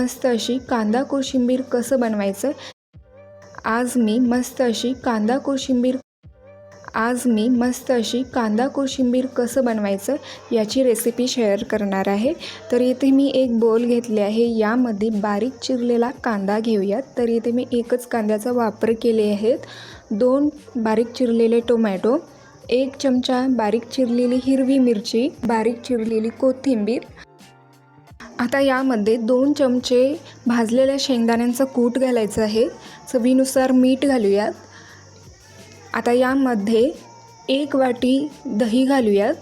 मस्त अशी कांदा कोशिंबीर कसं बनवायचं? आज मी मस्त अशी कांदा कोशिंबीर आज मी मस्त अशी कांदा कोशिंबीर कसं बनवायचं याची रेसिपी शेअर करणार आहे. तर इथे मी एक बोल घेतले आहे. यामध्ये बारीक चिरलेला कांदा घेऊयात. तर इथे मी एकच कांद्याचा वापर केले आहेत. दोन बारीक चिरलेले टोमॅटो एक चमचा बारीक चिरलेली हिरवी मिरची बारीक चिरलेली कोथिंबीर आता यामध्ये दोन चमचे भाजलेल्या शेंगदाण्यांचा कूट घालायचं आहे. चवीनुसार मीठ घालूयात. आता यामध्ये एक वाटी दही घालूयात.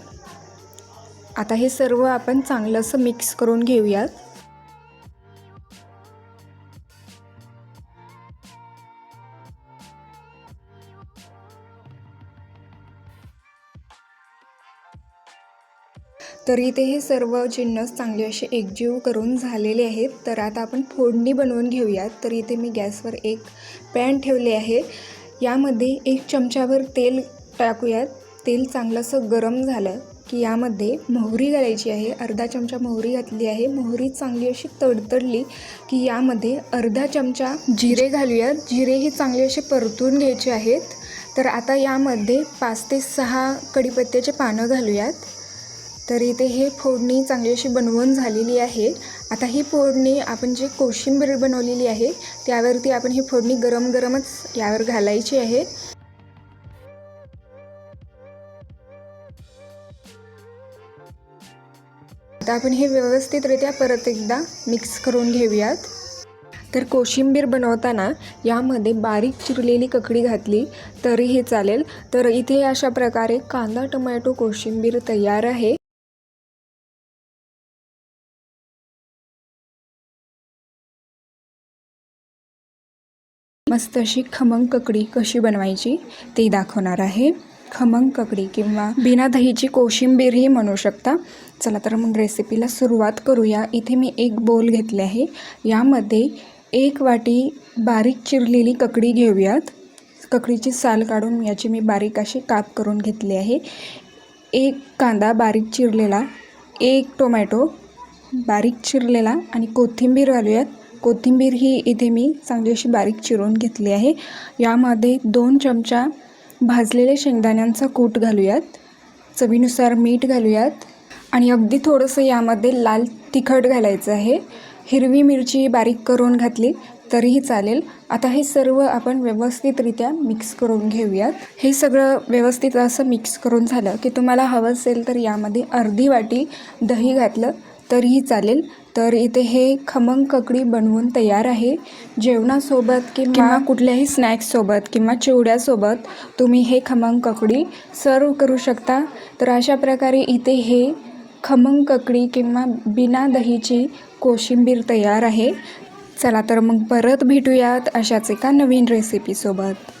आता हे सर्व आपण चांगलं असं मिक्स करून घेऊयात. तर इथे हे सर्व जिन्नस चांगले असे एकजीव करून झालेले आहेत. तर आता आपण फोडणी बनवून घेऊयात. तर इथे मी गॅसवर एक पॅन ठेवले आहे. यामध्ये एक चमच्यावर तेल टाकूयात. तेल चांगलं असं गरम झालं की यामध्ये मोहरी घालायची आहे. अर्धा चमचा मोहरी घातली आहे. मोहरी चांगली अशी तडतडली की यामध्ये अर्धा चमचा जिरे घालूयात. जिरे हे चांगले असे परतून घ्यायचे आहेत. तर आता यामध्ये पाच ते सहा कडीपत्त्याचे पानं घालूयात. तर इथे हे फोडणी चांगली अशी बनवून झालेली आहे. आता ही फोडणी आपण जी कोशिंबीर बनवलेली आहे त्यावरती आपण ही फोडणी गरम गरमच यावर घालायची आहे. आता आपण हे व्यवस्थितरित्या परत एकदा मिक्स करून घेऊयात. तर कोशिंबीर बनवताना यामध्ये बारीक चिरलेली ककडी घातली तरीही चालेल. तर इथे अशा प्रकारे कांदा टोमॅटो कोशिंबीर तयार आहे. मस्त अशी खमंग ककडी कशी बनवायची ते दाखवणार आहे. खमंग ककडी किंवा बिना दहीची कोशिंबीरही म्हणू शकता. चला तर मग रेसिपीला सुरुवात करूया. इथे मी एक बोल घेतले आहे. यामध्ये एक वाटी बारीक चिरलेली ककडी घेऊयात. ककडीची साल काढून याची मी बारीक अशी काप करून घेतली आहे. एक कांदा बारीक चिरलेला एक टोमॅटो बारीक चिरलेला आणि कोथिंबीर घालूयात. कोथिंबीर ही इथे मी चांगली अशी बारीक चिरून घेतली आहे. यामध्ये दोन चमचा भाजलेल्या शेंगदाण्यांचा कूट घालूयात. चवीनुसार मीठ घालूयात. आणि अगदी थोडंसं यामध्ये लाल तिखट घालायचं आहे. हिरवी मिरची बारीक करून घातली तरीही चालेल. आता हे सर्व आपण व्यवस्थितरित्या मिक्स करून घेऊयात. हे सगळं व्यवस्थित असं मिक्स करून झालं की तुम्हाला हवं असेल तर यामध्ये अर्धी वाटी दही घातलं तरीही चालेल. तर इथे हे खमंग ककडी बनवून तयार आहे. जेवणासोबत किंवा कुठल्याही स्नॅक्ससोबत किंवा चिवड्यासोबत तुम्ही हे खमंग ककडी सर्व करू शकता. तर अशा प्रकारे इथे हे खमंग ककडी किंवा बिना दहीची कोशिंबीर तयार आहे. चला तर मग परत भेटूयात अशाच एका नवीन रेसिपीसोबत